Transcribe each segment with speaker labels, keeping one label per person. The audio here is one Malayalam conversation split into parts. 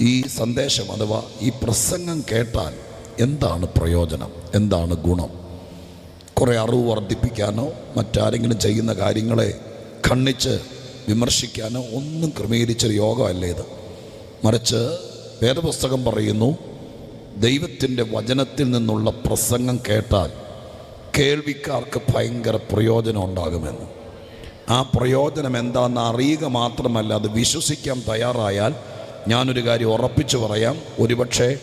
Speaker 1: ഈ സന്ദേശം അഥവാ ഈ പ്രസംഗം കേട്ടാൽ എന്താണ് പ്രയോജനം? എന്താണ് ഗുണം? കുറേ അറിവ് വർദ്ധിപ്പിക്കാനോ മറ്റാരെങ്കിലും ചെയ്യുന്ന കാര്യങ്ങളെ ഖണ്ഡിച്ച് വിമർശിക്കാനോ ഒന്നും ക്രമീകരിച്ചൊരു യോഗമല്ല ഇത്? മറിച്ച് വേദപുസ്തകം പറയുന്നു ദൈവത്തിന്റെ വചനത്തിൽ നിന്നുള്ള പ്രസംഗം കേട്ടാൽ കേൾവിക്കാർക്ക് ഭയങ്കര പ്രയോജനം ഉണ്ടാകുമെന്ന്. ആ പ്രയോജനം എന്താണെന്ന് അറിയുക മാത്രമല്ല അത് വിശ്വസിക്കാൻ തയ്യാറായാൽ ഞാനൊരു കാര്യം ഉറപ്പിച്ചു പറയാം. ഒരുപക്ഷെ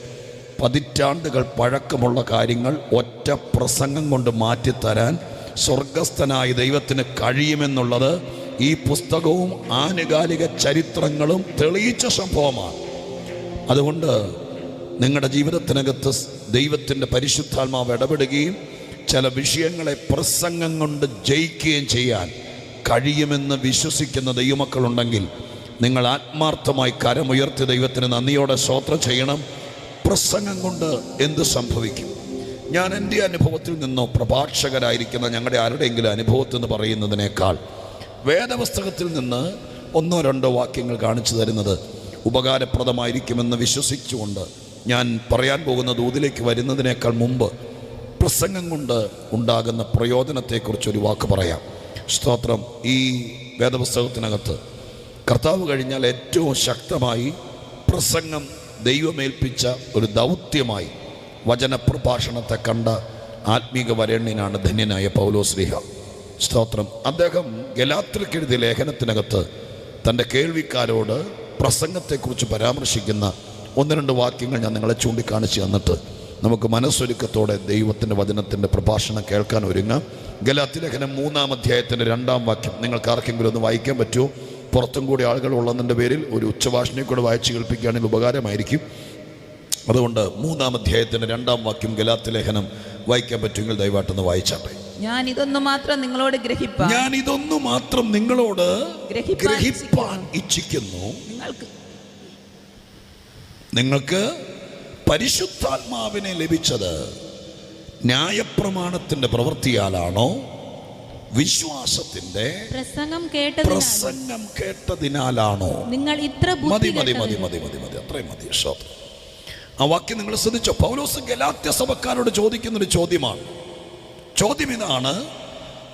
Speaker 1: പതിറ്റാണ്ടുകൾ പഴക്കമുള്ള കാര്യങ്ങൾ ഒറ്റ പ്രസംഗം കൊണ്ട് മാറ്റിത്തരാൻ സ്വർഗസ്ഥനായ ദൈവത്തിന് കഴിയുമെന്നുള്ളത് ഈ പുസ്തകവും ആനുകാലിക ചരിത്രങ്ങളും തെളിയിച്ച സംഭവമാണ്. അതുകൊണ്ട് നിങ്ങളുടെ ജീവിതത്തിനകത്ത് ദൈവത്തിന്റെ പരിശുദ്ധാത്മാവ് ഇടപെടുകയും ചില വിഷയങ്ങളെ പ്രസംഗം കൊണ്ട് ജയിക്കുകയും ചെയ്യാൻ കഴിയുമെന്ന് വിശ്വസിക്കുന്ന ദൈവമക്കളുണ്ടെങ്കിൽ നിങ്ങൾ ആത്മാർത്ഥമായി കരമുയർത്തി ദൈവത്തിന് നന്ദിയോടെ സ്തോത്രം ചെയ്യണം. പ്രസംഗം കൊണ്ട് എന്ത് സംഭവിക്കും? ഞാൻ എന്റെ അനുഭവത്തിൽ നിന്നോ പ്രഭാഷകരായിരിക്കുന്ന ഞങ്ങളുടെ ആരുടെയെങ്കിലും അനുഭവത്തിൽ നിന്ന് പറയുന്നതിനേക്കാൾ വേദപുസ്തകത്തിൽ നിന്ന് ഒന്നോ രണ്ടോ വാക്യങ്ങൾ കാണിച്ചു തരുന്നത് ഉപകാരപ്രദമായിരിക്കുമെന്ന് വിശ്വസിച്ചുകൊണ്ട് ഞാൻ പറയാൻ പോകുന്ന ദൂതിലേക്ക് വരുന്നതിനേക്കാൾ മുമ്പ് പ്രസംഗം കൊണ്ട് ഉണ്ടാകുന്ന പ്രയോജനത്തെക്കുറിച്ചൊരു വാക്ക് പറയാം. സ്തോത്രം ഈ വേദപുസ്തകത്തിനകത്ത്. കർത്താവ് കഴിഞ്ഞാൽ ഏറ്റവും ശക്തമായി പ്രസംഗം ദൈവമേൽപ്പിച്ച ഒരു ദൗത്യമായി വചന പ്രഭാഷണത്തെ കണ്ട ആത്മീക വരണ്യനാണ് ധന്യനായ പൗലോ ശ്രീഹ സ്തോത്രം. അദ്ദേഹം ഗലാത്രക്കെഴുതിയ ലേഖനത്തിനകത്ത് തന്റെ കേൾവിക്കാരോട് പ്രസംഗത്തെക്കുറിച്ച് പരാമർശിക്കുന്ന ഒന്ന് രണ്ട് വാക്യങ്ങൾ ഞാൻ നിങ്ങളെ ചൂണ്ടിക്കാണിച്ച് തന്നിട്ട് നമുക്ക് മനസ്സൊരുക്കത്തോടെ ദൈവത്തിന്റെ വചനത്തിന്റെ പ്രഭാഷണം കേൾക്കാൻ ഒരുങ്ങാം. ഗലാത്തി ലേഖനം മൂന്നാം അധ്യായത്തിന്റെ രണ്ടാം വാക്യം. നിങ്ങൾക്ക് ആർക്കെങ്കിലും ഒന്ന് വായിക്കാൻ പറ്റുമോ? പുറത്തും കൂടി ആളുകൾ ഉള്ളതിന്റെ പേരിൽ ഒരു ഉച്ചഭാഷണയിൽ കൂടെ വായിച്ച് കേൾപ്പിക്കുകയാണെങ്കിൽ ഉപകാരമായിരിക്കും. അതുകൊണ്ട് മൂന്നാം അധ്യായത്തിന്റെ രണ്ടാം വാക്യം ഗലാത്ത് ലേഖനം വായിക്കാൻ പറ്റുമെങ്കിൽ ദയവായിട്ടൊന്ന് വായിച്ചാട്ടെ
Speaker 2: ഞാൻ ഇതൊന്നു മാത്രം നിങ്ങളോട് ഗ്രഹിപ്പാൻ
Speaker 1: ഞാൻ ഇതൊന്നു മാത്രം നിങ്ങളോട്
Speaker 2: ഗ്രഹിപ്പാൻ
Speaker 1: ഗ്രഹിപ്പാൻ ഇച്ഛിക്കുന്നു.
Speaker 2: നിങ്ങൾക്ക്
Speaker 1: നിങ്ങൾക്ക് പരിശുദ്ധാത്മാവിനെ ലഭിച്ചത് ന്യായപ്രമാണത്തിന്റെ പ്രവൃത്തിയാലാണോ? വിശ്വാസത്തിന്റെ
Speaker 3: പ്രസംഗം
Speaker 1: പ്രസംഗം കേട്ടതിനാലാണോ?
Speaker 3: നിങ്ങൾ ഇത്ര
Speaker 1: മതി മതി മതി മതി മതി മതി. അത്രയും മതി ആ വാക്യം നിങ്ങൾ ശ്രദ്ധിച്ചോ? പൗലോസ് ഗലാത്യ സഭക്കാരോട് ചോദിക്കുന്ന ഒരു ചോദ്യമാണ്. ചോദ്യം ഇതാണ്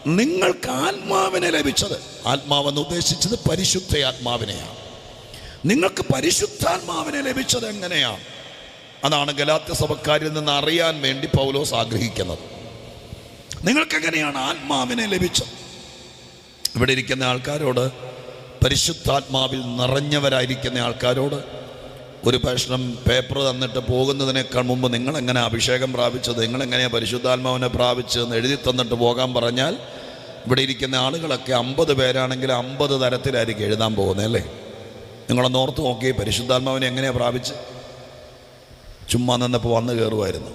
Speaker 1: നിങ്ങൾക്ക് ആത്മാവിനെ ലഭിച്ചത്. ആത്മാവെന്ന് ഉദ്ദേശിച്ചത് പരിശുദ്ധ ആത്മാവിനെയാണ്. നിങ്ങൾക്ക് പരിശുദ്ധാത്മാവിനെ ലഭിച്ചത് എങ്ങനെയാണ്? അതാണ് ഗലാത്യ സഭക്കാരിൽ നിന്ന് അറിയാൻ വേണ്ടി പൗലോസ് ആഗ്രഹിക്കുന്നത്. നിങ്ങൾക്ക് എങ്ങനെയാണ് ആത്മാവിനെ ലഭിച്ചത്? ഇവിടെ ഇരിക്കുന്ന ആൾക്കാരോട് പരിശുദ്ധാത്മാവിൽ നിറഞ്ഞവരായിരിക്കുന്ന ആൾക്കാരോട് ഒരു ഭക്ഷണം പേപ്പർ തന്നിട്ട് പോകുന്നതിനേക്കാൾ മുമ്പ് നിങ്ങളെങ്ങനെ അഭിഷേകം പ്രാപിച്ചത്? നിങ്ങളെങ്ങനെയാണ് പരിശുദ്ധാത്മാവിനെ പ്രാപിച്ചതെന്ന് എഴുതി തന്നിട്ട് പോകാൻ പറഞ്ഞാൽ ഇവിടെ ഇരിക്കുന്ന ആളുകളൊക്കെ അമ്പത് പേരാണെങ്കിൽ അമ്പത് തരത്തിലായിരിക്കും എഴുതാൻ പോകുന്നത് അല്ലേ? നിങ്ങളെ നോർത്ത് നോക്കി പരിശുദ്ധാത്മാവിനെ എങ്ങനെയാണ് പ്രാപിച്ച് ചുമ്മാ നിന്നപ്പോൾ വന്ന് കയറുമായിരുന്നു.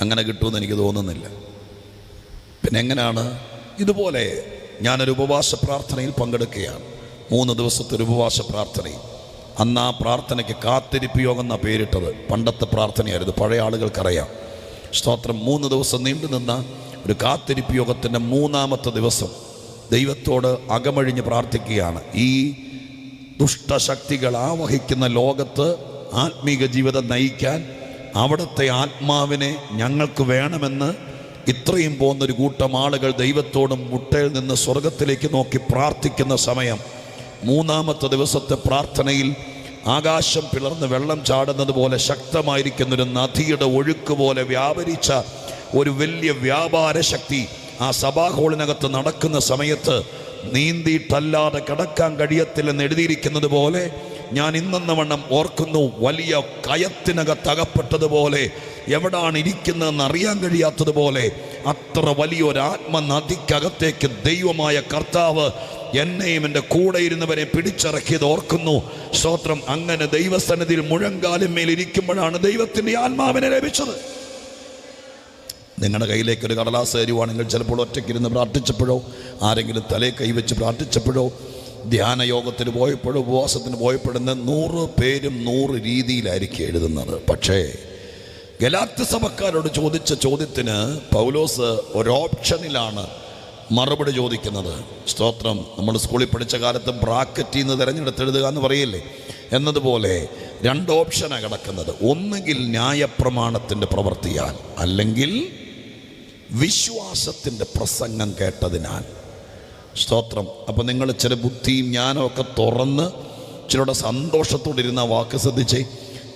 Speaker 1: അങ്ങനെ കിട്ടുമെന്ന് എനിക്ക് തോന്നുന്നില്ല. പിന്നെ എങ്ങനെയാണ്? ഇതുപോലെ ഞാനൊരു ഉപവാസ പ്രാർത്ഥനയിൽ പങ്കെടുക്കുകയാണ്. മൂന്ന് ദിവസത്തെ ഒരു ഉപവാസ പ്രാർത്ഥനയിൽ. അന്ന് ആ പ്രാർത്ഥനയ്ക്ക് കാത്തിരിപ്പ് യോഗം എന്നാണ് പേരിട്ടത്. പണ്ടത്തെ പ്രാർത്ഥനയായിരുന്നു. പഴയ ആളുകൾക്കറിയാം. സ്തോത്രം. മൂന്ന് ദിവസം നീണ്ടു നിന്ന ഒരു കാത്തിരിപ്പ് യോഗത്തിന്റെ മൂന്നാമത്തെ ദിവസം ദൈവത്തോട് അകമഴിഞ്ഞ് പ്രാർത്ഥിക്കുകയാണ്. ഈ ദുഷ്ടശക്തികൾ ആവഹിക്കുന്ന ലോകത്ത് ആത്മീക ജീവിതം നയിക്കാൻ അവിടുത്തെ ആത്മാവിനെ ഞങ്ങൾക്ക് വേണമെന്ന് ഇത്രയും പോകുന്ന ഒരു കൂട്ടം ആളുകൾ ദൈവത്തോടും മുട്ടയിൽ നിന്ന് സ്വർഗത്തിലേക്ക് നോക്കി പ്രാർത്ഥിക്കുന്ന സമയം. മൂന്നാമത്തെ ദിവസത്തെ പ്രാർത്ഥനയിൽ ആകാശം പിളർന്ന് വെള്ളം ചാടുന്നത് പോലെ ശക്തമായിരിക്കുന്നൊരു നദിയുടെ ഒഴുക്ക് പോലെ വ്യാപരിച്ച ഒരു വലിയ വ്യാപാര ശക്തി ആ സഭാഹോളിനകത്ത് നടക്കുന്ന സമയത്ത് നീന്തിയിട്ടല്ലാതെ കിടക്കാൻ കഴിയത്തില്ലെന്ന് എഴുതിയിരിക്കുന്നത് പോലെ ഞാൻ ഇന്നെന്ന വണ്ണം ഓർക്കുന്നു വലിയ കയത്തിനകത്തകപ്പെട്ടതുപോലെ എവിടാണ് ഇരിക്കുന്നതെന്ന് അറിയാൻ കഴിയാത്തതുപോലെ അത്ര വലിയൊരു ആത്മനദിക്കകത്തേക്ക് ദൈവമായ കർത്താവ് എന്നെയും എന്റെ കൂടെ ഇരുന്നവരെ പിടിച്ചിറക്കിയത് ഓർക്കുന്നു. സ്തോത്രം അങ്ങനെ ദൈവസന്നിധിയിൽ മുഴങ്കാലും മേലിരിക്കുമ്പോഴാണ് ദൈവത്തിന്റെ ആത്മാവിനെ ലഭിച്ചത്. നിങ്ങളുടെ കയ്യിലേക്ക് ഒരു കടലാസ് തരുവാണെങ്കിൽ ചിലപ്പോൾ ഒറ്റയ്ക്കിരുന്ന് പ്രാർത്ഥിച്ചപ്പോഴോ ആരെങ്കിലും തലേ കൈവച്ച് പ്രാർത്ഥിച്ചപ്പോഴോ ധ്യാന യോഗത്തിന് പോയപ്പോഴും ഉപവാസത്തിന് പോയപ്പോഴും നൂറ് പേരും നൂറ് രീതിയിലായിരിക്കും എഴുതുന്നത്. പക്ഷേ ഗലാത്ത് സഭക്കാരോട് ചോദിച്ച ചോദ്യത്തിന് പൗലോസ് ഒരു ഓപ്ഷനിലാണ് മറുപടി ചോദിക്കുന്നത്. സ്തോത്രം നമ്മൾ സ്കൂളിൽ പഠിച്ച കാലത്ത് ബ്രാക്കറ്റിൽ നിന്ന് തിരഞ്ഞെടുത്തെഴുതുക എന്ന് പറയില്ലേ? എന്നതുപോലെ രണ്ട് ഓപ്ഷനാണ് കിടക്കുന്നത്. ഒന്നുകിൽ ന്യായപ്രമാണത്തിന്റെ പ്രവൃത്തിയാൽ അല്ലെങ്കിൽ വിശ്വാസത്തിന്റെ പ്രസംഗം കേട്ടതിനാൽ. സ്തോത്രം. അപ്പോൾ നിങ്ങൾ ചില ബുദ്ധിയും ഞാനും ഒക്കെ തുറന്ന് ചിലരുടെ സന്തോഷത്തോടെ ഇരുന്ന വാക്ക് ശ്രദ്ധിച്ചേ.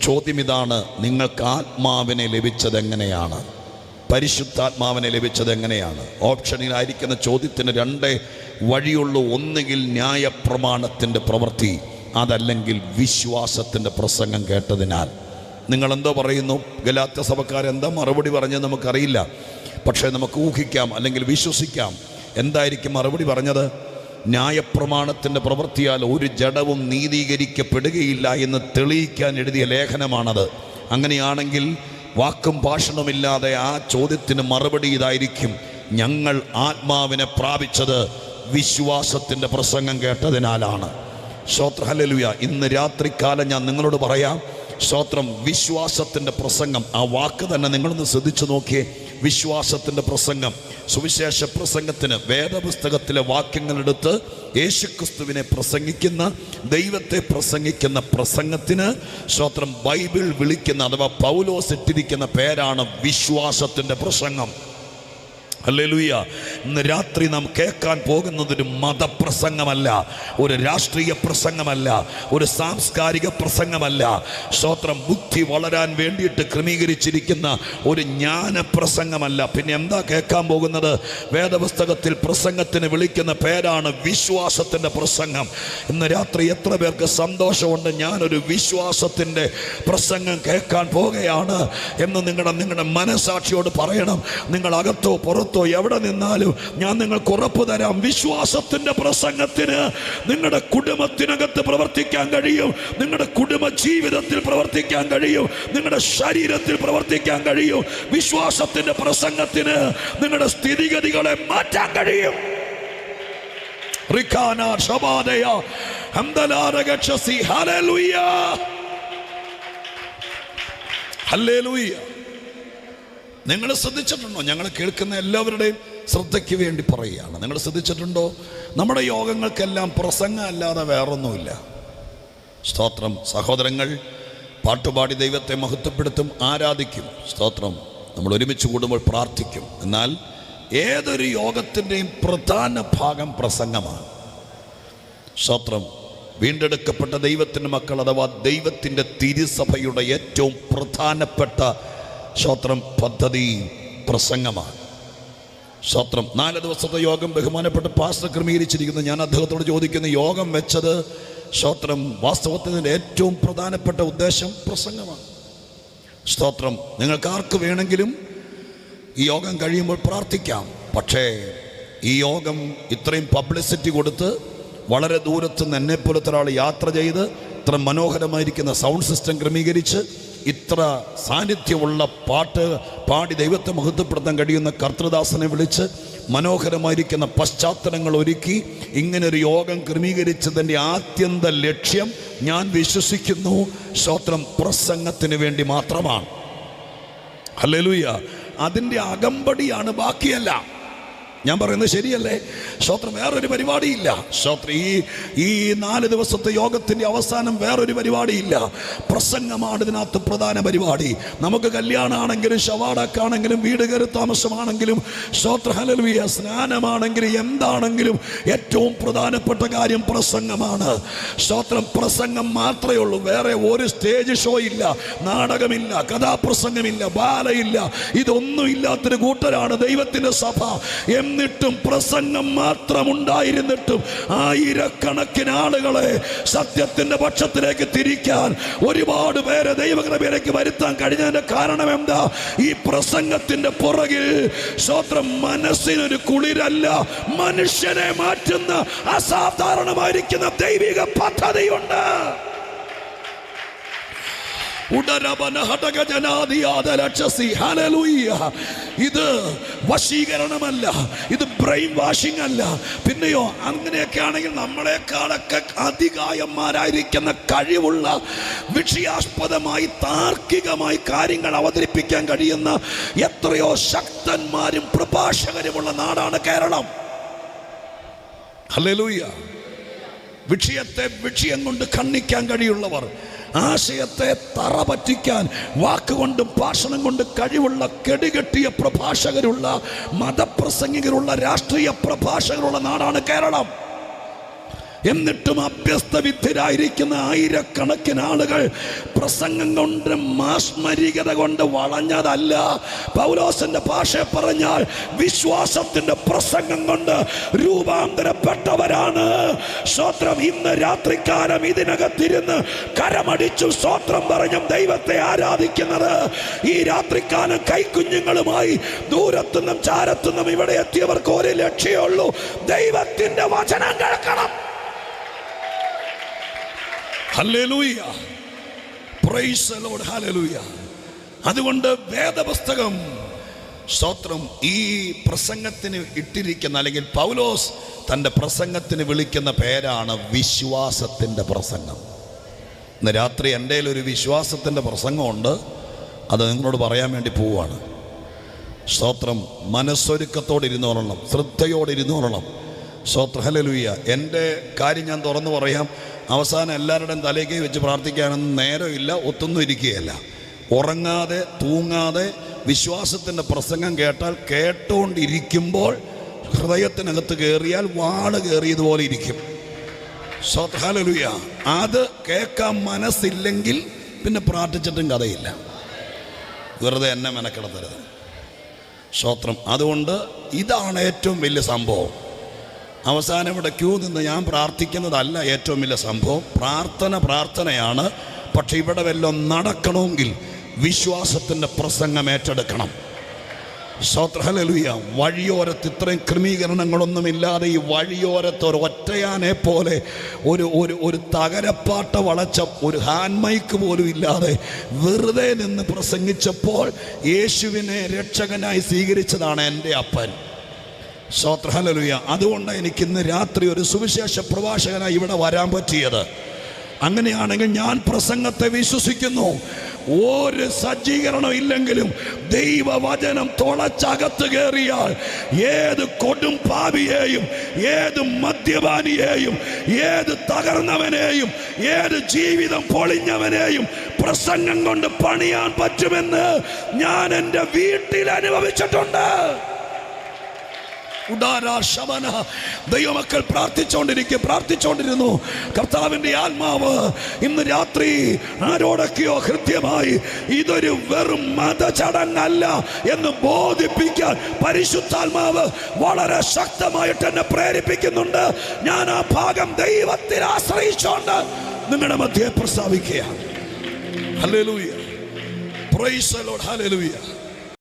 Speaker 1: ചോദ്യം ഇതാണ് നിങ്ങൾക്ക് ആത്മാവിനെ ലഭിച്ചത് എങ്ങനെയാണ്? പരിശുദ്ധാത്മാവിനെ ലഭിച്ചത് എങ്ങനെയാണ്? ഓപ്ഷനിലായിരിക്കുന്ന ചോദ്യത്തിന് രണ്ട് വഴിയുള്ളൂ. ഒന്നുകിൽ ന്യായപ്രമാണത്തിന്റെ പ്രവൃത്തി അതല്ലെങ്കിൽ വിശ്വാസത്തിന്റെ പ്രസംഗം കേട്ടതിനാൽ. നിങ്ങളെന്തോ പറയുന്നു ഗലാത്ത സഭക്കാരെന്താ മറുപടി പറഞ്ഞത് നമുക്കറിയില്ല. പക്ഷേ നമുക്ക് ഊഹിക്കാം അല്ലെങ്കിൽ വിശ്വസിക്കാം. എന്തായിരിക്കും മറുപടി പറഞ്ഞത്? ന്യായപ്രമാണത്തിന്റെ പ്രവൃത്തിയാൽ ഒരു ജഡവും നീതീകരിക്കപ്പെടുകയില്ല എന്ന് തെളിയിക്കാൻ എഴുതിയ ലേഖനമാണത്. അങ്ങനെയാണെങ്കിൽ വാക്കും ഭാഷണമില്ലാതെ ആ ചോദ്യത്തിന് മറുപടി ഇതായിരിക്കും. ഞങ്ങൾ ആത്മാവിനെ പ്രാപിച്ചത് വിശ്വാസത്തിന്റെ പ്രസംഗം കേട്ടതിനാലാണ്. ശ്രോത്ര ഹല്ലേലൂയ. ഇന്ന് രാത്രിക്കാലം ഞാൻ നിങ്ങളോട് പറയാം. ശ്രോത്രം വിശ്വാസത്തിന്റെ പ്രസംഗം ആ വാക്ക് തന്നെ നിങ്ങളൊന്ന് ശ്രദ്ധിച്ചു നോക്കിയേ. വിശ്വാസത്തിന്റെ പ്രസംഗം. സുവിശേഷ പ്രസംഗത്തിന് വേദപുസ്തകത്തിലെ വാക്യങ്ങളെടുത്ത് യേശുക്രിസ്തുവിനെ പ്രസംഗിക്കുന്ന ദൈവത്തെ പ്രസംഗിക്കുന്ന പ്രസംഗത്തിന് സ്വത്രം ബൈബിൾ വിളിക്കുന്ന അഥവാ പൗലോസ് ഇട്ടിരിക്കുന്ന പേരാണ് വിശ്വാസത്തിന്റെ പ്രസംഗം. ഹല്ലേലൂയ. ഇന്ന് രാത്രി നാം കേൾക്കാൻ പോകുന്നത് ഒരു മതപ്രസംഗമല്ല ഒരു രാഷ്ട്രീയ പ്രസംഗമല്ല ഒരു സാംസ്കാരിക പ്രസംഗമല്ല. സ്തോത്രം ബുദ്ധി വളരാൻ വേണ്ടിയിട്ട് ക്രമീകരിച്ചിരിക്കുന്ന ഒരു ജ്ഞാന പ്രസംഗമല്ല. പിന്നെ എന്താ കേൾക്കാൻ പോകുന്നത്? വേദപുസ്തകത്തിൽ പ്രസംഗത്തിന് വിളിക്കുന്ന പേരാണ് വിശ്വാസത്തിന്റെ പ്രസംഗം. ഇന്ന് രാത്രി എത്ര പേർക്ക് സന്തോഷമുണ്ട് ഞാനൊരു വിശ്വാസത്തിന്റെ പ്രസംഗം കേൾക്കാൻ പോകുകയാണ് എന്ന് നിങ്ങളുടെ നിങ്ങളുടെ മനസാക്ഷിയോട് പറയണം. നിങ്ങൾ അകത്തോ പുറത്തോ എവിടെ നിന്നാലും ഞാൻ നിങ്ങൾക്ക് ഉറപ്പ് തരാം. വിശ്വാസത്തിന്റെ പ്രസംഗത്തിന് നിങ്ങളുടെ കുടുംബത്തിനകത്ത് പ്രവർത്തിക്കാൻ കഴിയും. നിങ്ങളുടെ കുടുംബ ജീവിതത്തിൽ പ്രവർത്തിക്കാൻ കഴിയും. നിങ്ങളുടെ ശരീരത്തിൽ പ്രവർത്തിക്കാൻ കഴിയും. വിശ്വാസത്തിന്റെ പ്രസംഗത്തിന് നിങ്ങളുടെ സ്ഥിതിഗതികളെ മാറ്റാൻ കഴിയും. റിഖാന ഷബാദയ നിങ്ങൾ ശ്രദ്ധിച്ചിട്ടുണ്ടോ? ഞങ്ങൾ കേൾക്കുന്ന എല്ലാവരുടെയും ശ്രദ്ധയ്ക്ക് വേണ്ടി പറയുകയാണ്. നിങ്ങൾ ശ്രദ്ധിച്ചിട്ടുണ്ടോ? നമ്മുടെ യോഗങ്ങൾക്കെല്ലാം പ്രസംഗം അല്ലാതെ വേറൊന്നുമില്ല. സ്തോത്രം. സഹോദരങ്ങൾ പാട്ടുപാടി ദൈവത്തെ മഹത്വപ്പെടുത്തും ആരാധിക്കും. സ്തോത്രം. നമ്മൾ ഒരുമിച്ച് കൂടുമ്പോൾ പ്രാർത്ഥിക്കും. എന്നാൽ ഏതൊരു യോഗത്തിന്റെയും പ്രധാന ഭാഗം പ്രസംഗമാണ്. സ്തോത്രം. വീണ്ടെടുക്കപ്പെട്ട ദൈവത്തിന്റെ മക്കൾ അഥവാ ദൈവത്തിന്റെ തിരുസഭയുടെ ഏറ്റവും പ്രധാനപ്പെട്ട സ്തോത്രം പദ്ധതി പ്രസംഗമാണ്. ശോത്രം നാല് ദിവസത്തെ യോഗം ബഹുമാനപ്പെട്ട് പാസ്റ്റർ ക്രമീകരിച്ചിരിക്കുന്നു. ഞാൻ അദ്ദേഹത്തോട് ചോദിക്കുന്ന യോഗം വെച്ചത് സ്തോത്രം വാസ്തവത്തിന്റെ ഏറ്റവും പ്രധാനപ്പെട്ട ഉദ്ദേശം പ്രസംഗമാണ്. സ്തോത്രം നിങ്ങൾക്കാർക്ക് വേണമെങ്കിലും ഈ യോഗം കഴിയുമ്പോൾ പ്രാർത്ഥിക്കാം. പക്ഷേ ഈ യോഗം ഇത്രയും പബ്ലിസിറ്റി കൊടുത്ത് വളരെ ദൂരത്ത് നിന്ന് എന്നെപ്പോലത്തെ ഒരാൾ യാത്ര ചെയ്ത് ഇത്ര മനോഹരമായിരിക്കുന്ന സൗണ്ട് സിസ്റ്റം ക്രമീകരിച്ച് ഇത്ര സാന്നിധ്യമുള്ള പാട്ട് പാടി ദൈവത്തെ മഹത്വപ്പെടുത്താൻ കഴിയുന്ന കർത്തൃദാസനെ വിളിച്ച് മനോഹരമായിരിക്കുന്ന പശ്ചാത്തലങ്ങൾ ഒരുക്കി ഇങ്ങനൊരു യോഗം ക്രമീകരിച്ചതിന്റെ ആത്യന്ത ലക്ഷ്യം ഞാൻ വിശ്വസിക്കുന്നു. സ്വത്രം പ്രസംഗത്തിന് വേണ്ടി മാത്രമാണ്. ഹല്ലേലൂയ. അതിന്റെ അകമ്പടിയാണ് ബാക്കിയല്ല. ഞാൻ പറയുന്നത് ശരിയല്ലേ? സ്തോത്രം വേറൊരു പരിപാടിയില്ല. സ്തോത്രം ഈ ഈ നാല് ദിവസത്തെ യോഗത്തിന്റെ അവസാനം വേറൊരു പരിപാടിയില്ല. പ്രസംഗമാണ് ഇതിനകത്ത് പ്രധാന പരിപാടി. നമുക്ക് കല്യാണമാണെങ്കിലും ഷവാടക്കാണെങ്കിലും വീട് കയറി താമസമാണെങ്കിലും ശ്രോത്ര ഹലൽവിയ സ്നാനമാണെങ്കിലും എന്താണെങ്കിലും ഏറ്റവും പ്രധാനപ്പെട്ട കാര്യം പ്രസംഗമാണ്. സ്തോത്രം പ്രസംഗം മാത്രമേ ഉള്ളൂ. വേറെ ഒരു സ്റ്റേജ് ഷോ ഇല്ല. നാടകമില്ല കഥാപ്രസംഗമില്ല ബാലയില്ല. ഇതൊന്നും ഇല്ലാത്തൊരു കൂട്ടരാണ് ദൈവത്തിന്റെ സഭ. എന്നിട്ടും പ്രസംഗം മാത്രം ഉണ്ടായിരുന്നിട്ടും ആയിരക്കണക്കിന് ആളുകളെ സത്യത്തിന്റെ പക്ഷത്തിലേക്ക് തിരിക്കാൻ ഒരുപാട് പേരെ ദൈവകൃപയിലേക്ക് വരുത്താൻ കഴിഞ്ഞതിന്റെ കാരണം എന്താ? ഈ പ്രസംഗത്തിന്റെ പുറകിൽ സ്വത്രം മനസ്സിനൊരു കുളിരല്ല മനുഷ്യനെ മാറ്റുന്ന അസാധാരണമായിരിക്കുന്ന ദൈവിക പദ്ധതിയുണ്ട്. ഇത് വശീകരണമല്ല. ഇത് ബ്രെയിൻ വാഷിംഗ് അല്ല. പിന്നെയോ അങ്ങനെയൊക്കെ ആണെങ്കിൽ നമ്മളെക്കാളൊക്കെ അധികായന്മാരായിരിക്കുന്ന കഴിവുള്ള വിഷയാസ്പദമായി താർക്കികമായി കാര്യങ്ങൾ അവതരിപ്പിക്കാൻ കഴിയുന്ന എത്രയോ ശക്തന്മാരും പ്രഭാഷകരുമുള്ള നാടാണ് കേരളം. ഹല്ലേലൂയ വിഷയത്തെ വിഷയം കൊണ്ട് ഖണ്ഡിക്കാൻ കഴിയുള്ളവർ ആശയത്തെ തറ പറ്റിക്കാൻ വാക്കുകൊണ്ടും ഭാഷണം കൊണ്ട് കഴിവുള്ള കെടികെട്ടിയ പ്രഭാഷകരുള്ള മതപ്രസംഗികരുള്ള രാഷ്ട്രീയ പ്രഭാഷകരുള്ള നാടാണ് കേരളം. എന്നിട്ടും അഭ്യസ്തവിദ്യരായിരിക്കുന്ന ആയിരക്കണക്കിന് ആളുകൾ പ്രസംഗം കൊണ്ട് മാസ്മരികത കൊണ്ട് വളഞ്ഞതല്ല. പൗലോസിന്റെ ഭാഷ പറഞ്ഞാൽ വിശ്വാസത്തിന്റെ പ്രസംഗം കൊണ്ട് രൂപാന്തരപ്പെട്ടവരാണ്. സ്വത്രം ഇന്ന് രാത്രിക്കാലം ഇതിനകത്തിരുന്ന് കരമടിച്ചു സ്വത്രം പറഞ്ഞും ദൈവത്തെ ആരാധിക്കുന്നത്. ഈ രാത്രിക്കാലം കൈക്കുഞ്ഞുങ്ങളുമായി ദൂരത്തുനിന്നും ചാരത്തുനിന്നും ഇവിടെ എത്തിയവർക്ക് ഒരു ലക്ഷ്യമുള്ളൂ ദൈവത്തിന്റെ വചനം കേൾക്കണം. ഹല്ലേലൂയ. പ്രൈസ് ഹല്ലേലൂയ അതുകൊണ്ട് വേദപുസ്തകം സ്തോത്രം ഈ പ്രസംഗത്തിന് ഇട്ടിരിക്കുന്ന അല്ലെങ്കിൽ പൗലോസ് തന്റെ പ്രസംഗത്തിന് വിളിക്കുന്ന പേരാണ് വിശ്വാസത്തിന്റെ പ്രസംഗം. ഇന്ന് രാത്രി എന്റെ ഒരു വിശ്വാസത്തിന്റെ പ്രസംഗമുണ്ട്. അത് നിങ്ങളോട് പറയാൻ വേണ്ടി പോവുകയാണ്. സ്തോത്രം മനസ്സൊരുക്കത്തോടെ ഇരുന്നോളണം ശ്രദ്ധയോടെ ഇരുന്നോളണം സ്തോത്ര ഹലലുയ്യ എന്റെ കാര്യം ഞാൻ തുറന്നു പറയാം. അവസാനം എല്ലാവരുടെയും തലേക്ക് വെച്ച് പ്രാർത്ഥിക്കാനൊന്നും നേരമില്ല ഒത്തൊന്നും ഇരിക്കുകയല്ല ഉറങ്ങാതെ തൂങ്ങാതെ വിശ്വാസത്തിന്റെ പ്രസംഗം കേട്ടാൽ കേട്ടുകൊണ്ടിരിക്കുമ്പോൾ ഹൃദയത്തിനകത്ത് കയറിയാൽ വാൾ കയറിയതുപോലെ ഇരിക്കും. സ്തോത്ര ഹല്ലേലൂയ അത് കേൾക്കാൻ മനസ്സില്ലെങ്കിൽ പിന്നെ പ്രാർത്ഥിച്ചിട്ടും കഥയില്ല. വെറുതെ എന്നെ മെനക്കിടത്തരുത്. സ്തോത്രം അതുകൊണ്ട് ഇതാണ് ഏറ്റവും വലിയ സംഭവം. അവസാനം ഇവിടെ ക്യൂ നിന്ന് ഞാൻ പ്രാർത്ഥിക്കുന്നതല്ല ഏറ്റവും വലിയ സംഭവം. പ്രാർത്ഥന പ്രാർത്ഥനയാണ്. പക്ഷെ ഇവിടെ വല്ലതും നടക്കണമെങ്കിൽ വിശ്വാസത്തിന്റെ പ്രസംഗം ഏറ്റെടുക്കണം. ശ്രോത്രഹലലുയ വഴിയോരത്ത് ഇത്രയും ക്രമീകരണങ്ങളൊന്നുമില്ലാതെ ഈ വഴിയോരത്ത് ഒരു ഒറ്റയാനെ പോലെ ഒരു ഒരു ഒരു തകരപ്പാട്ട വളച്ച ഒരു ഹാൻഡ് മൈക്ക് പോലും ഇല്ലാതെ വെറുതെ നിന്ന് പ്രസംഗിച്ചപ്പോൾ യേശുവിനെ രക്ഷകനായി സ്വീകരിച്ചതാണ് എന്റെ അപ്പൻ. ശ്രോത്രഹലലുയ അതുകൊണ്ട് എനിക്ക് ഇന്ന് രാത്രി ഒരു സുവിശേഷ പ്രഭാഷകനായി ഇവിടെ വരാൻ പറ്റിയത്. അങ്ങനെയാണെങ്കിൽ ഞാൻ പ്രസംഗത്തെ വിശ്വസിക്കുന്നു. ഒരു സജ്ജീകരണം ഇല്ലെങ്കിലും ദൈവവചനം തുളച്ചകത്ത് കയറിയാൽ ഏത് കൊടും പാപിയെയും ഏത് മദ്യപാനിയെയും ഏത് തകർന്നവനെയും ഏത് ജീവിതം പൊളിഞ്ഞവനെയും പ്രസംഗം കൊണ്ട് പണിയാൻ പറ്റുമെന്ന് ഞാൻ എന്റെ വീട്ടിൽ അനുഭവിച്ചിട്ടുണ്ട്. ദൈവമക്കൾ പ്രാർത്ഥിച്ചുകൊണ്ടിരിക്കുക പ്രാർത്ഥിച്ചുകൊണ്ടിരുന്നു. കർത്താവിന്റെ ആത്മാവ് ഇന്ന് രാത്രി ആരോടൊക്കെയോ ഹൃദ്യമായി ഇതൊരു വെറും മതചടങ്ങല്ല എന്ന് ബോധിപ്പിക്കാൻ പരിശുദ്ധാത്മാവ് വളരെ ശക്തമായിട്ട് എന്നെ പ്രേരിപ്പിക്കുന്നുണ്ട്. ഞാൻ ആ ഭാഗം ദൈവത്തിൽ ആശ്രയിച്ചുകൊണ്ട് നിങ്ങളുടെ മധ്യേ പ്രസ്താവിക്കുകയാണ്. Hallelujah. Praise the Lord hallelujah